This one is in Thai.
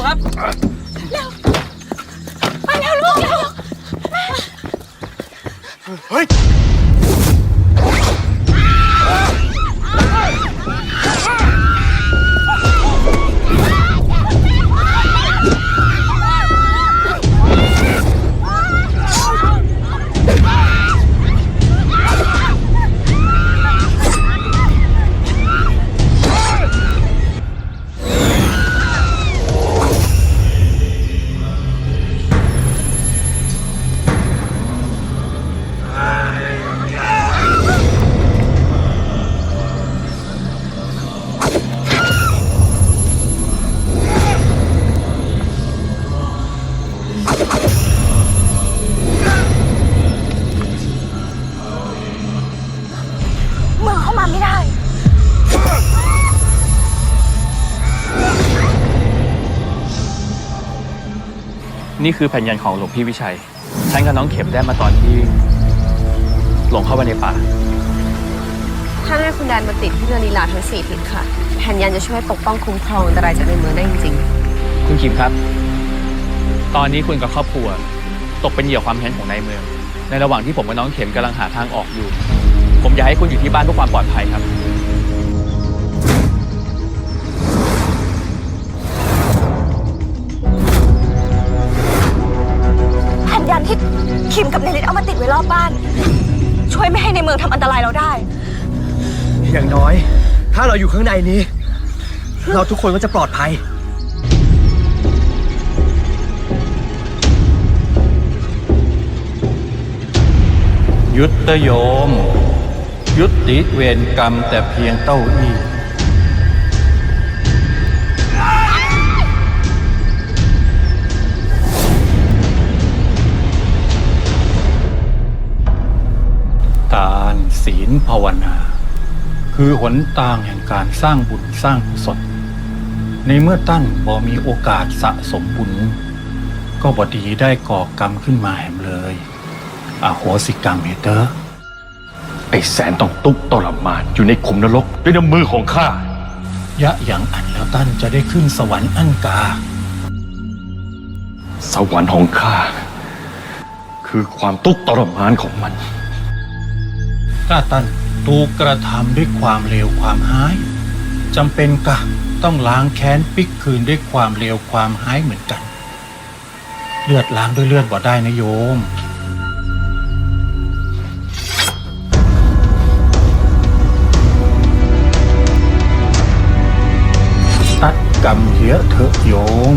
วครับไปเร็วลูกเร็วเฮ้ย นี่คือแผ่นยันของหลวงพี่วิชัย ฉันกับน้องเข็มได้มาตอนที่หลงเข้าไปในป่า ถ้าให้คุณแดนมาติดที่เรือลีลาทั้งสี่ทิศค่ะ แผ่นยันจะช่วยปกป้องคุ้มครองอันตรายจากในเมืองได้จริงคุณคิมครับ ตอนนี้คุณกับครอบครัว ตกเป็นเหยื่อความแค้นของนายเมือง ในระหว่างที่ผมกับน้องเข็มกำลังหาทางออกอยู่ ผมอยากให้คุณอยู่ที่บ้านเพื่อความปลอดภัยครับ คิมกับเนลิตเอามาติดไว้รอบบ้าน ช่วยไม่ให้ในเมืองทำอันตรายเราได้ อย่างน้อย ถ้าเราอยู่ข้างในนี้ เราทุกคนก็จะปลอดภัย ยุตโยม ยุติเวรกรรมแต่เพียงเต้าอี้ ศีลภาวนา คือหนทางแห่งการสร้างบุญสร้างกุศลในเมื่อตั้นบ่มีโอกาสสะสมบุญ ก็บดีได้ก่อกรรมขึ้นมาแหมเลยอโหสิกรรมเฮเตอร์ไอแสนต้องตุกทรมานอยู่ในขุมนรกด้วยน้ำมือของข้ายะอย่างอันแล้วตั้นจะได้ขึ้นสวรรค์อันกา สวรรค์ของข้า คือความทุกข์ทรมานของมัน ถ้าตั้นถูกกระทำด้วยความเลวความหายจำเป็นกะต้องล้างแค้นปิกคืนด้วยความเลวความหายเหมือนกัน เลือดล้างด้วยเลือดบ่ได้นะโยมตัดกรรมเยอะเถอะโยม